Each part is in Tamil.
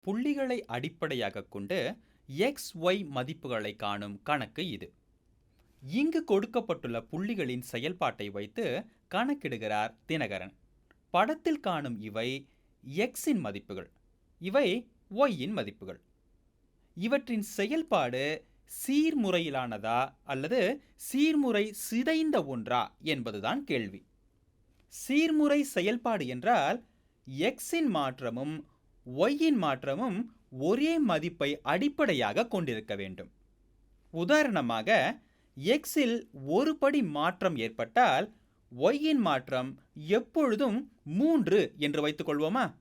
புள்ளிகளை அடிப்படையாகக் கொண்டு எக்ஸ் ஒய் மதிப்புகளை காணும் கணக்கு இது. இங்கு கொடுக்கப்பட்டுள்ள புள்ளிகளின் செயல்பாட்டை வைத்து கணக்கிடுகிறார் தினகரன். படத்தில் காணும் இவை எக்ஸின் மதிப்புகள் இவை ஒய்யின் மதிப்புகள். இவற்றின் செயல்பாடு சீர்முறையிலானதா அல்லது சீர்முறை சிதைந்த ஒன்றா என்பதுதான் கேள்வி. சீர்முறை செயல்பாடு என்றால் எக்ஸின் மாற்றமும் ஒய்யின் மாற்றமும் ஒரே மதிப்பை அடிப்படையாக கொண்டிருக்க வேண்டும். உதாரணமாக எக்ஸில் ஒரு படி மாற்றம் ஏற்பட்டால் ஒய்யின் மாற்றம் எப்பொழுதும் மூன்று என்று வைத்துக்கொள்வோமா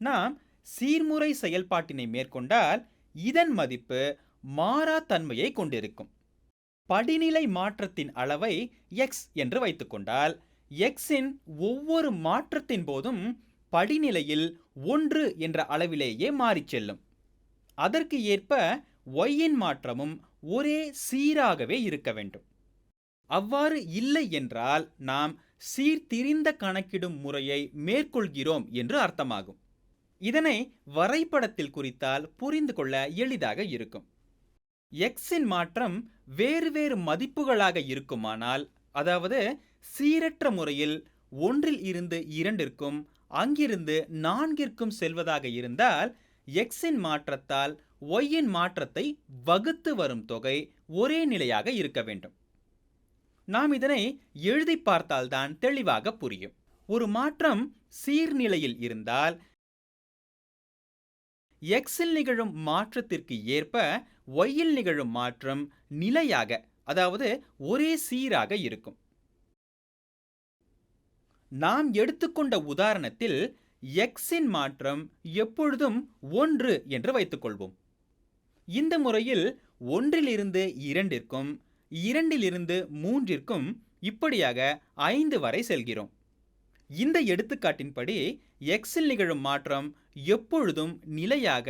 நாம் சீர்முறை செயல்பாட்டினை மேற்கொண்டால் இதன் மதிப்பு மாறா தன்மையை கொண்டிருக்கும். படிநிலை மாற்றத்தின் அளவை எக்ஸ் என்று வைத்துக்கொண்டால் எக்ஸின் ஒவ்வொரு மாற்றத்தின் போதும் படிநிலையில் ஒன்று என்ற அளவிலேயே மாறிச் செல்லும். அதற்கு ஏற்ப ஒய்யின் மாற்றமும் ஒரே சீராகவே இருக்க வேண்டும். அவ்வாறு இல்லை என்றால் நாம் சீர்திரிந்த கணக்கிடும் முறையை மேற்கொள்கிறோம் என்று அர்த்தமாகும். இதனை வரைபடத்தில் குறித்தால் புரிந்து கொள்ள எளிதாக இருக்கும். எக்ஸின் மாற்றம் வேறு வேறு மதிப்புகளாக இருக்குமானால் அதாவது சீரற்ற முறையில் ஒன்றில் இருந்து இரண்டிற்கும் அங்கிருந்து நான்கிற்கும் செல்வதாக இருந்தால் எக்ஸின் மாற்றத்தால் ஒய்யின் மாற்றத்தை வகுத்து வரும் தொகை ஒரே நிலையாக இருக்க வேண்டும். நாம் இதனை எழுதி பார்த்தால்தான் தெளிவாக புரியும். ஒரு மாற்றம் சீர்நிலையில் இருந்தால் எக்ஸில் நிகழும் மாற்றத்திற்கு ஏற்ப ஒய்யில் நிகழும் மாற்றம் நிலையாக அதாவது ஒரே சீராக இருக்கும். நாம் எடுத்துக்கொண்ட உதாரணத்தில் எக்ஸின் மாற்றம் எப்பொழுதும் ஒன்று என்று வைத்துக்கொள்வோம். இந்த முறையில் ஒன்றிலிருந்து இரண்டிற்கும் இரண்டிலிருந்து மூன்றிற்கும் இப்படியாக ஐந்து வரை செல்கிறோம். இந்த எடுத்துக்காட்டின்படி எக்ஸில் நிகழும் மாற்றம் எப்பொழுதும் நிலையாக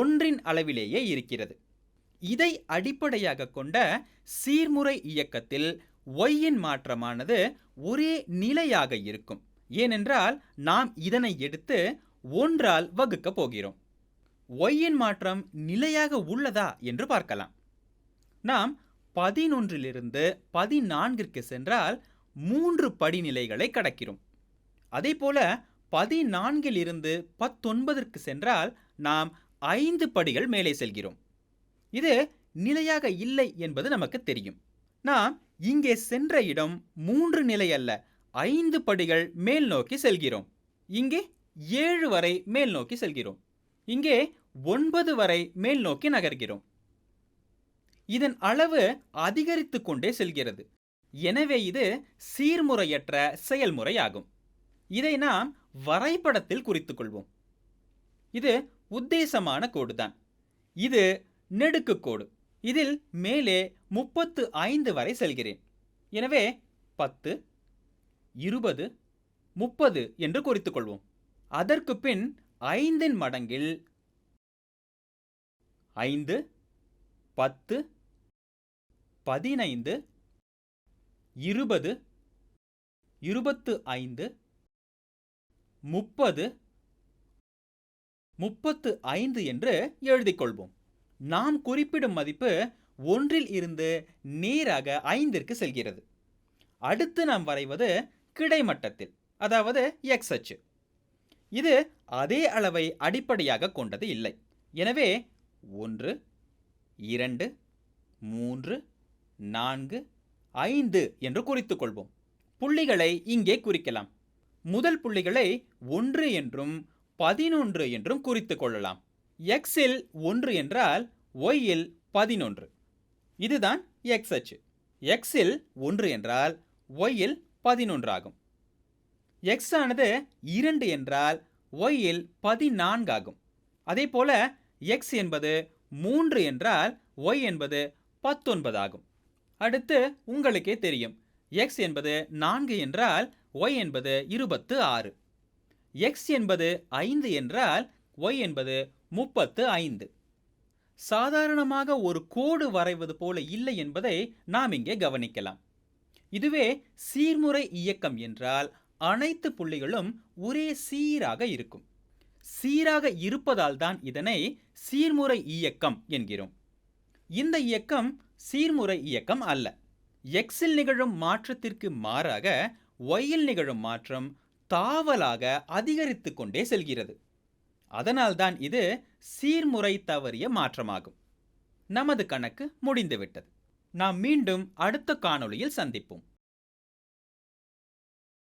ஒன்றின் அளவிலேயே இருக்கிறது. இதை அடிப்படையாக கொண்ட சீர்முறை இயக்கத்தில் ஒய்யின் மாற்றமானது ஒரே நிலையாக இருக்கும். ஏனென்றால் நாம் இதனை எடுத்து ஒன்றால் வகுக்கப் போகிறோம். ஒய்யின் மாற்றம் நிலையாக உள்ளதா என்று பார்க்கலாம். நாம் பதினொன்றிலிருந்து பதினான்கிற்கு சென்றால் மூன்று படிநிலைகளை கடக்கிறோம். அதே போல பதினான்கிலிருந்து பத்தொன்பதற்கு சென்றால் நாம் ஐந்து படிகள் மேலே செல்கிறோம். இது நிலையாக இல்லை என்பது நமக்கு தெரியும். நாம் இங்கே சென்ற இடம் மூன்று நிலை அல்ல. ஐந்து படிகள் மேல் நோக்கி செல்கிறோம். இங்கே ஏழு வரை மேல் நோக்கி செல்கிறோம். இங்கே ஒன்பது வரை மேல் நோக்கி நகர்கிறோம். இதன் அளவு அதிகரித்து கொண்டே செல்கிறது. எனவே இது சீர்முறையற்ற செயல்முறையாகும். இதை நாம் வரைபடத்தில் குறித்துக் கொள்வோம். இது உத்தேசமான கோடுதான். இது நெடுக்கு கோடு. இதில் மேலே முப்பத்து ஐந்து வரை செல்கிறேன். எனவே பத்து இருபது முப்பது என்று குறித்துக் கொள்வோம். அதற்கு பின் ஐந்தின் மடங்கில் ஐந்து பத்து பதினைந்து இருபது இருபத்து ஐந்து முப்பது முப்பத்து ஐந்து என்று எழுதிக்கொள்வோம் நாம் குறிப்பிடும் மதிப்பு ஒன்றில் இருந்து நேராக ஐந்திற்கு செல்கிறது. அடுத்து நாம் வரைவது கிடைமட்டத்தில் அதாவது எக்ஸ் அச்சு. இது அதே அளவை அடிப்படையாக கொண்டது இல்லை. எனவே ஒன்று இரண்டு மூன்று நான்கு ஐந்து என்று குறித்து கொள்வோம். புள்ளிகளை இங்கே குறிக்கலாம். முதல் புள்ளிகளை ஒன்று என்றும் பதினொன்று என்றும் குறித்துக் கொள்ளலாம். எக்ஸில் ஒன்று என்றால் ஒய்யில் பதினொன்று. இதுதான் எக்ஸ் அச்சு. எக்ஸில் ஒன்று என்றால் ஒய்யில் பதினொன்று ஆகும் எக்ஸ் ஆனது இரண்டு என்றால் ஒய்யில் பதினான்கு ஆகும் அதே போல எக்ஸ் என்பது மூன்று என்றால் ஒய் என்பது பத்தொன்பது ஆகும் அடுத்து உங்களுக்கே தெரியும். எக்ஸ் என்பது நான்கு என்றால் ஒய் என்பது இருபத்து ஆறு. எக்ஸ் என்பது ஐந்து என்றால் ஒய் என்பது முப்பத்து ஐந்து. சாதாரணமாக ஒரு கோடு வரைவது போல இல்லை என்பதை நாம் இங்கே கவனிக்கலாம். இதுவே சீர்முறை இயக்கம் என்றால் அனைத்து புள்ளிகளும் ஒரே சீராக இருக்கும். சீராக இருப்பதால் தான் இதனை சீர்முறை இயக்கம் என்கிறோம். இந்த இயக்கம் சீர்முறை இயக்கம் அல்ல. எக்ஸில் நிகழும் மாற்றத்திற்கு மாறாக ஒய்யில் நிகழும் மாற்றம் தாவலாக அதிகரித்து கொண்டே செல்கிறது. அதனால்தான் இது சீர்முறை தவறிய மாற்றமாகும். நமது கணக்கு முடிந்துவிட்டது. நாம் மீண்டும் அடுத்த காணொளியில் சந்திப்போம்.